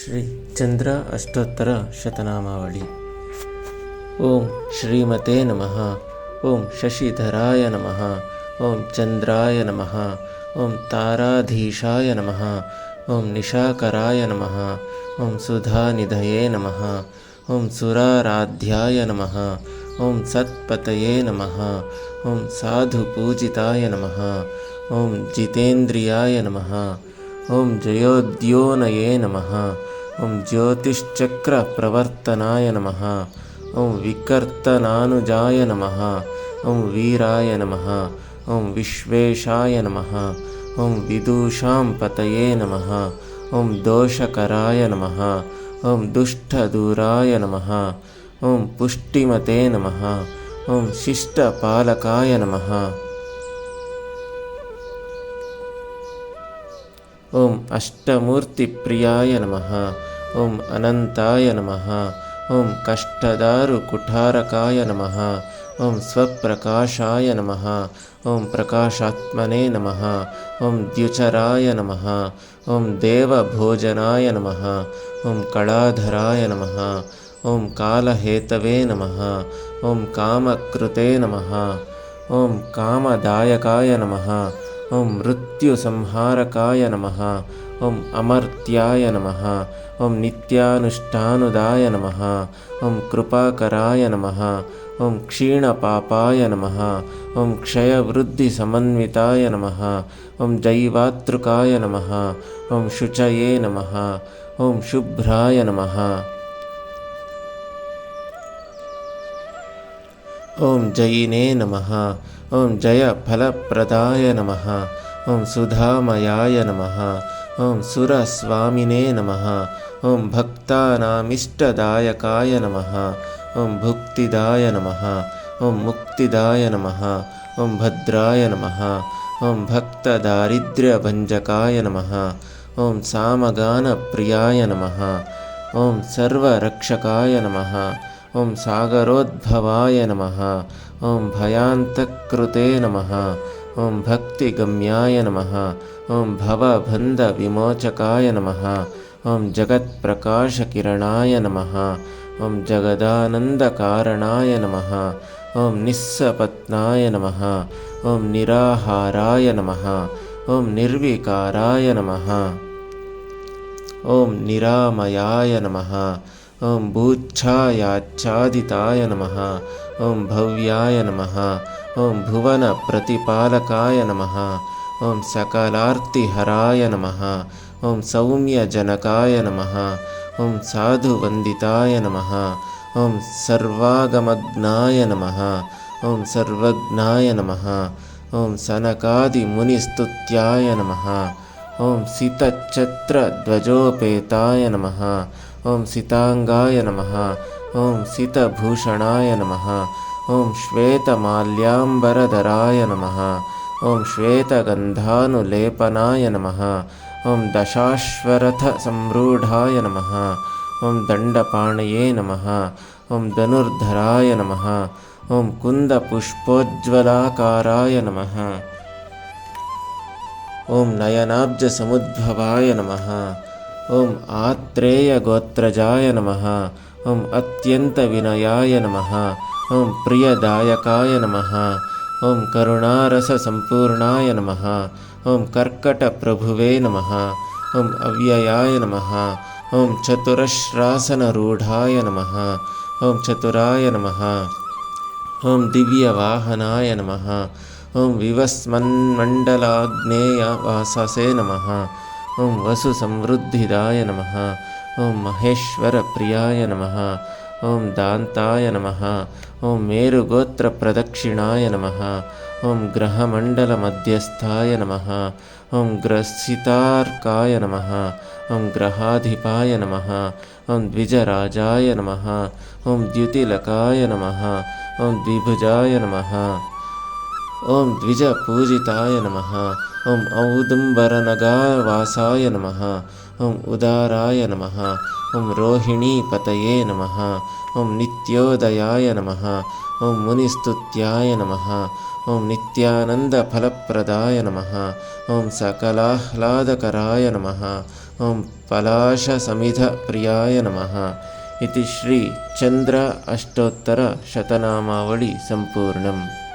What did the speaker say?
श्रीचन्द्र अष्टोत्तरशतनामावळि ॐ श्रीमते नमः ॐ शशिधराय नमः ॐ चन्द्राय नमः ॐ ताराधीशाय नमः ॐ निशाकराय नमः ॐ सुधानिधये नमः ॐ सुराराध्याय नमः ॐ सत्पतये नमः ॐ साधुपूजिताय नमः ॐ जितेन्द्रियाय नमः ॐ जयोद्योनये नमः। ॐ ज्योतिश्चक्रप्रवर्तनाय नमः। ॐ विकर्तनानुजाय नमः। ॐ वीराय नमः। ॐ विश्वेशाय नमः। ॐ विदुषां पतये नमः। ॐ दोषकराय नमः। ॐ दुष्टदूराय नमः। ॐ पुष्टिमते नमः। ॐ शिष्टपालकाय नमः ॐ अष्टमूर्तिप्रियाय नमः ॐ अनन्ताय नमः ॐ कष्टदारुकुठारकाय नमः ॐ स्वप्रकाशाय नमः ॐ प्रकाशात्मने नमः ॐ द्युचराय नमः ॐ देवभोजनाय नमः ॐ कलाधराय नमः ॐ कालहेतवे नमः ॐ कामकृते नमः ॐ कामदायकाय नमः ॐ मृत्युसंहारकाय नमः। ॐ अमर्त्याय नमः। ॐ नित्यानुष्ठानुदाय नमः। ॐ कृपाकराय नमः। ॐ क्षीणपापाय नमः। ॐ क्षयवृद्धिसमन्विताय नमः। ॐ जैवातृकाय नमः। ॐ शुचये नमः। ॐ शुभ्राय नमः ॐ जयिने नमः ॐ जयफलप्रदाय नमः ॐ सुधामयाय नमः ॐ सुरस्वामिने नमः ॐ भक्तानामिष्टदायकाय नमः ॐ भुक्तिदाय नमः ॐ मुक्तिदाय नमः ॐ भद्राय नमः ॐ भक्तदारिद्र्यभञ्जकाय नमः ॐ सामगानप्रियाय नमः ॐ सर्वरक्षकाय नमः ॐ सागरोद्भवाय नमः। ॐ भयान्तकृते नमः। ॐ भक्तिगम्याय नमः। ॐ भवबन्धविमोचकाय नमः। ॐ जगत्प्रकाशकिरणाय नमः। ॐ जगदानन्दकारणाय नमः। ॐ निःसपत्नाय नमः। ॐ निराहाराय नमः। ॐ निर्विकाराय नमः। ॐ निरामयाय नमः ॐ भूच्छायाच्छादिताय नमः। ॐ भव्याय नमः। ॐ भुवनप्रतिपालकाय नमः। ॐ सकलार्तिहराय नमः। ॐ सौम्यजनकाय नमः। ॐ साधुवन्दिताय नमः। ॐ सर्वागमग्नाय नमः। ॐ सर्वज्ञाय नमः। ॐ सनकादिमुनिस्तुत्याय नमः। ॐ सितच्छत्रध्वजोपेताय नमः ॐ सिताङ्गाय नमः। ॐ सितभूषणाय नमः। ॐ श्वेतमाल्याम्बरधराय नमः। ॐ श्वेतगन्धानुलेपनाय नमः। ॐ दशाश्वरथसम्रूढाय नमः। ॐ दण्डपाणये नमः। ॐ धनुर्धराय नमः। ॐ कुन्दपुष्पोज्ज्वलाकाराय नमः। ॐ नयनाब्जसमुद्भवाय नमः ॐ आत्रेयगोत्रजाय नमः। ॐ अत्यन्तविनयाय नमः। ॐ प्रियदायकाय नमः। ॐ करुणारससम्पूर्णाय नमः। ॐ कर्कटप्रभुवे नमः। ॐ अव्ययाय नमः। ॐ चतुरश्रासनरूढाय नमः। ॐ चतुराय नमः। ॐ दिव्यवाहनाय नमः। ॐ विवस्मन्मण्डलाग्नेयवाससे नमः ॐ वसुसमृद्धिदाय नमः। ॐ महेश्वरप्रियाय नमः। ॐ दान्ताय नमः। ॐ मेरुगोत्रप्रदक्षिणाय नमः। ॐ ग्रहमण्डलमध्यस्थाय नमः। ॐ ग्रसितार्काय नमः। ॐ ग्रहाधिपाय नमः। ॐ द्विजराजाय नमः। ॐ द्युतिलकाय नमः। ॐ द्विभुजाय नमः ॐ द्विजपूजिताय नमः। ॐ औदुम्बरनगावासाय नमः। ॐ उदाराय नमः। ॐ रोहिणीपतये नमः। ॐ नित्योदयाय नमः। ॐ मुनिस्तुत्याय नमः। ॐ नित्यानन्दफलप्रदाय नमः। ॐ सकलाह्लादकराय नमः। ॐ पलाशसमिधप्रियाय नमः। इति श्रीचन्द्र अष्टोत्तरशतनामावळि सम्पूर्णम्